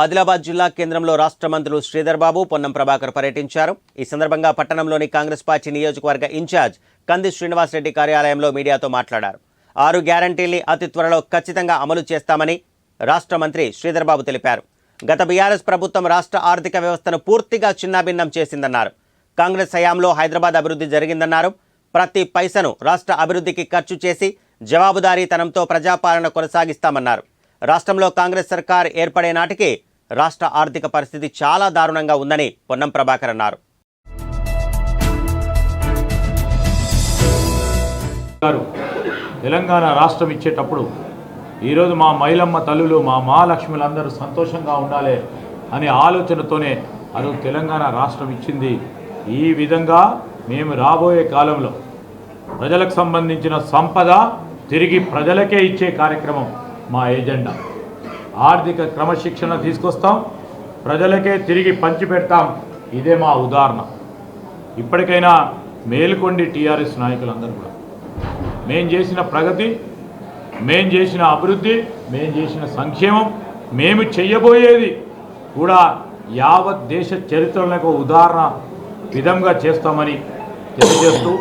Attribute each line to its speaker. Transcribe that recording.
Speaker 1: ఆదిలాబాద్ జిల్లా కేంద్రంలో రాష్ట్ర మంత్రులు శ్రీధర్ బాబు పొన్నం ప్రభాకర్ పర్యటించారు. ఈ సందర్భంగా పట్టణంలోని కాంగ్రెస్ పార్టీ నియోజకవర్గ ఇన్ఛార్జ్ కంది శ్రీనివాసరెడ్డి కార్యాలయంలో మీడియాతో మాట్లాడారు. ఆరు గ్యారంటీల్ని అతి త్వరలో ఖచ్చితంగా అమలు చేస్తామని రాష్ట్ర మంత్రి శ్రీధర్ బాబు తెలిపారు. గత బీఆర్ఎస్ ప్రభుత్వం రాష్ట్ర ఆర్థిక వ్యవస్థను పూర్తిగా చిన్నాభిన్నం చేసిందన్నారు. కాంగ్రెస్ హయాంలో హైదరాబాద్ అభివృద్ధి జరిగిందన్నారు. ప్రతి పైసను రాష్ట్ర అభివృద్ధికి ఖర్చు చేసి జవాబుదారీతనంతో ప్రజాపాలన కొనసాగిస్తామన్నారు. రాష్ట్రంలో కాంగ్రెస్ సర్కార్ ఏర్పడే నాటికి రాష్ట్ర ఆర్థిక పరిస్థితి చాలా దారుణంగా ఉందని పొన్నం ప్రభాకర్ అన్నారు.
Speaker 2: గారు తెలంగాణ రాష్ట్రం ఇచ్చేటప్పుడు ఈరోజు మా మైలమ్మ తల్లులు మా మహాలక్ష్ములందరూ సంతోషంగా ఉండాలి అనే ఆలోచనతోనే అది తెలంగాణ రాష్ట్రం ఇచ్చింది. ఈ విధంగా మేము రాబోయే కాలంలో ప్రజలకు సంబంధించిన సంపద తిరిగి ప్రజలకే ఇచ్చే కార్యక్రమం మా ఎజెండా. ఆర్థిక క్రమశిక్షణ తీసుకొస్తాం. ప్రజలకే తిరిగి పంచిపెడతాం ఇదే మా ఉదాహరణ. ఇప్పటికైనా మేలుకొండి టీఆర్ఎస్ నాయకులందరూ కూడా. మేం చేసిన ప్రగతి మేం చేసిన అభివృద్ధి మేం చేసిన సంక్షేమం మేము చెయ్యబోయేది కూడా యావత్ దేశ చరిత్రలకు ఉదాహరణ విధంగా చేస్తామని తెలియజేస్తూ